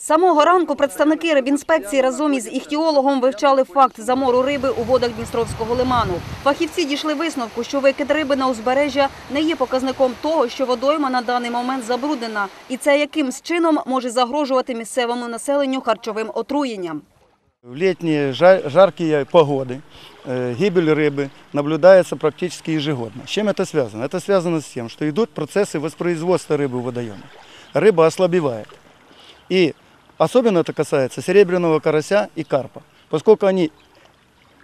З самого ранку представники рибінспекції разом із іхтіологом вивчали факт замору риби у водах Дністровського лиману. Фахівці дійшли висновку, що викид риби на узбережжя не є показником того, що водойма на даний момент забруднена, і це якимсь чином може загрожувати місцевому населенню харчовим отруєнням. В летние жа- жаркие погоды э, гибель рыбы наблюдается практически ежегодно. С чем это связано? Это связано с тем, что идут процессы воспроизводства рыбы в водоемах. Рыба ослабевает. И особенно это касается серебряного карася и карпа. Поскольку они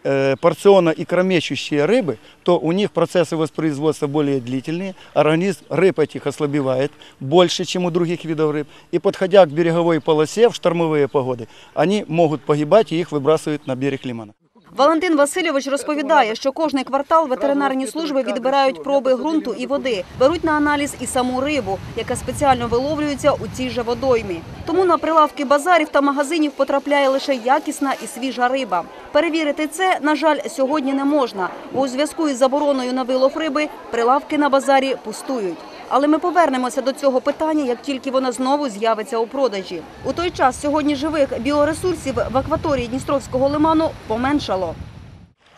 э, порционно икромечущие рыбы, то у них процессы воспроизводства более длительные, организм рыб этих ослабевает больше, чем у других видов рыб. И подходя к береговой полосе в штормовые погоды, они могут погибать и их выбрасывают на берег лимана. Валентин Васильович розповідає, що кожний квартал ветеринарні служби відбирають проби ґрунту і води, беруть на аналіз і саму рибу, яка спеціально виловлюється у цій же водоймі. Тому на прилавки базарів та магазинів потрапляє лише якісна і свіжа риба. Перевірити це, на жаль, сьогодні не можна, бо у зв'язку із забороною на вилов риби прилавки на базарі пустують. Але ми повернемося до цього питання, як тільки вона знову з'явиться у продажі. У той час сьогодні живих біоресурсів в акваторії Дністровського лиману поменшало.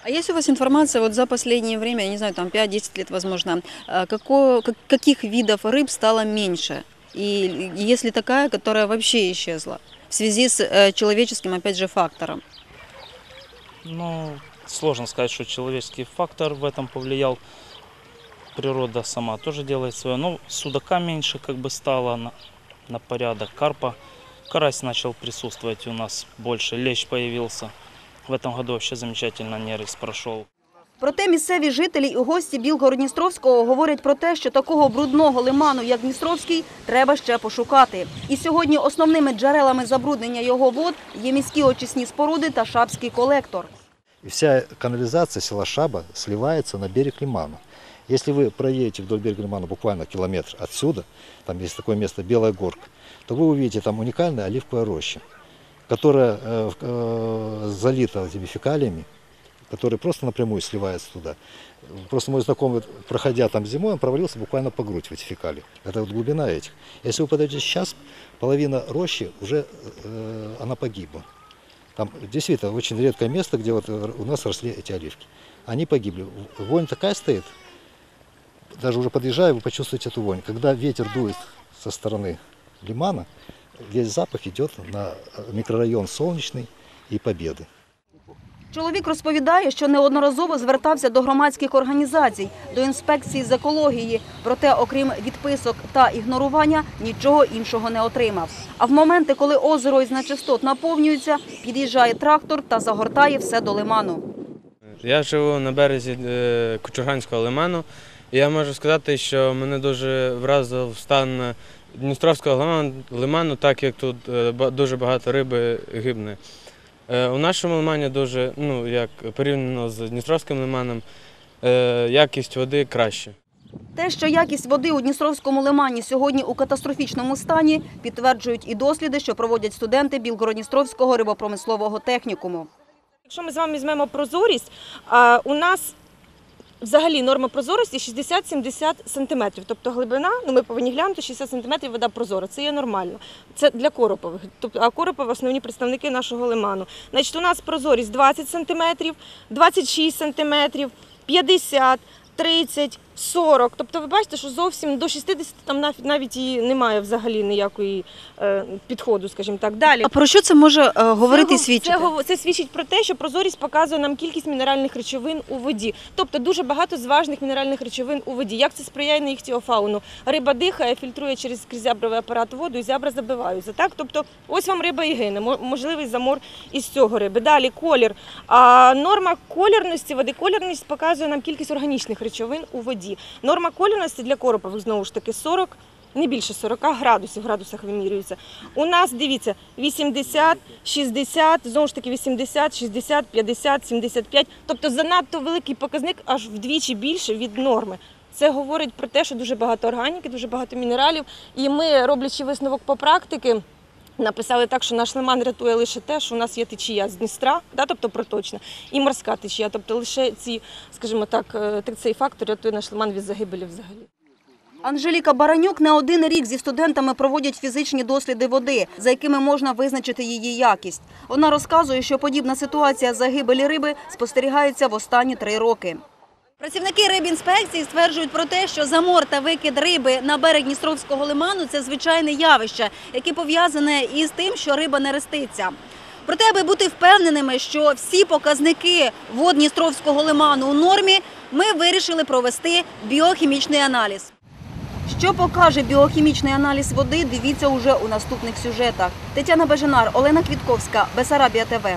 А есть у вас информация вот за последнее время, я не знаю, там 5-10 лет, возможно, э, како- как- каких видов рыб стало меньше? И есть ли такая, которая вообще исчезла в связи с э, человеческим, опять же, фактором? Ну, сложно сказать, что человеческий фактор в этом повлиял. Природа сама тоже делает свое. Но судака меньше как бы стало на, на порядок. Карпа, карась начал присутствовать у нас больше. Лещ появился. В этом году вообще замечательно нервис прошел. Проте місцеві жителі і гості Білгород-Дністровського говорять про те, що такого брудного лиману, як Дністровський, треба ще пошукати. І сьогодні основними джерелами забруднення його вод є міські очисні споруди та шапський колектор. И вся канализация села Шаба сливается на берег лимана. Если вы проедете вдоль берега лимана буквально километр отсюда, там есть такое место Белая Горка, то вы увидите там уникальная оливковая роща, которая э, э, залита этими фекалиями, которые просто напрямую сливаются туда. Просто мой знакомый, проходя там зимой, он провалился буквально по грудь в эти фекалии. Это вот глубина этих. Если вы подойдете сейчас, половина рощи уже э, она погибла. Там действительно очень редкое место, где вот э, у нас росли эти оливки. Они погибли. Вонь такая стоит, даже уже подъезжая, вы почувствуете эту вонь. Когда ветер дует со стороны лимана, весь запах идет на э, микрорайон Солнечный и Победы. Чоловік розповідає, що неодноразово звертався до громадських організацій, до інспекції з екології. Проте, окрім відписок та ігнорування, нічого іншого не отримав. А в моменти, коли озеро із нечистот наповнюється, під'їжджає трактор та загортає все до лиману. Я живу на березі е, Кучурганського лиману. Я можу сказати, що мене дуже вразив стан Дністровського лиману, лиману так як тут е, дуже багато риби гибне. Е, У нашому лимані дуже, ну як порівняно з Дністровським лиманом, е, якість води краще. Те, що якість води у Дністровському лимані сьогодні у катастрофічному стані, підтверджують і досліди, що проводять студенти Білгородністровського рибопромислового технікуму. Якщо ми з вами візьмемо прозорість, у нас взагалі норма прозорості 60-70 сантиметрів. Тобто глибина, ну ми повинні глянути 60 сантиметрів вода прозора. Це є нормально. Це для коропових. Тобто, а коропові основні представники нашого лиману. Значить, у нас прозорість 20 сантиметрів, 26 сантиметрів, 50, 30, 40. Тобто ви бачите, що зовсім до 60 там навіть і немає взагалі ніякої е, підходу, скажімо так. Далі. А про що це може е, говорити і свідчити? Це, це свідчить про те, що прозорість показує нам кількість мінеральних речовин у воді. Тобто дуже багато зважних мінеральних речовин у воді. Як це сприяє на їх фауну? Риба дихає, фільтрує через крізябровий апарат воду, і зябра забиваються. Так? Тобто, ось вам риба і гине, можливий замор із цього риби. Далі колір. А норма колірності води, колірність показує нам кількість органічних речовин у воді. Норма колірності для коропових знову ж таки 40 не більше 40 градусів, в градусах вимірюється. У нас, дивіться, 80, 60, знову ж таки 80, 60, 50, 75. Тобто занадто великий показник, аж вдвічі більше від норми. Це говорить про те, що дуже багато органіки, дуже багато мінералів. І ми, роблячи висновок по практики, Написали так, що наш лиман рятує лише те, що у нас є течія з Дністра, да, тобто проточна, і морська течія. Тобто лише ці, скажімо так, е, цей фактор рятує наш лиман від загибелі взагалі. Анжеліка Баранюк не один рік зі студентами проводять фізичні досліди води, за якими можна визначити її якість. Вона розказує, що подібна ситуація загибелі риби спостерігається в останні три роки. Працівники рибінспекції стверджують про те, що замор та викид риби на берег Дністровського лиману це звичайне явище, яке пов'язане із тим, що риба не реститься. Проте, аби бути впевненими, що всі показники вод Дністровського лиману у нормі, ми вирішили провести біохімічний аналіз. Що покаже біохімічний аналіз води, дивіться уже у наступних сюжетах. Тетяна Беженар, Олена Квітковська, Бесарабія ТВ.